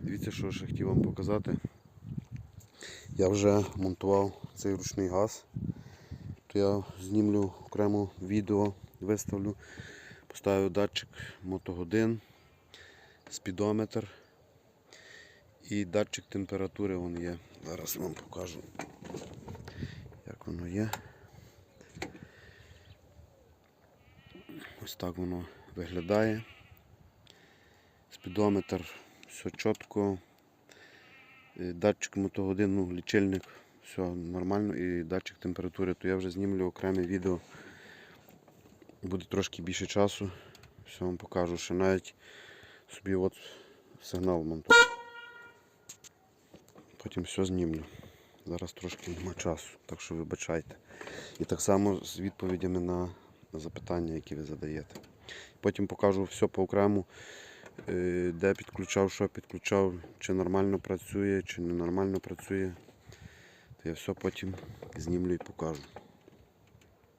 Дивіться, що ще хотів вам показати. Я вже монтував цей ручний газ. То я знімлю окремо відео, виставлю. Поставив датчик мотогодин, спідометр і датчик температури вон є. Зараз вам покажу, як воно є. Ось так воно виглядає. Спідометр, все чітко. Е, Датчик мотогодин, ну, лічильник, все нормально і датчик температури, то я вже знімлю окреме відео. Буде трошки більше часу. Все вам покажу, що навіть собі от сигнал монтую. Потім все знімлю. Зараз трошки нема часу, так що вибачайте. І так само з відповідями на, на запитання, які ви задаєте. Потім покажу все по окрему, де підключав, що підключав, чи нормально працює, чи ненормально працює. То я все потім знімлю і покажу.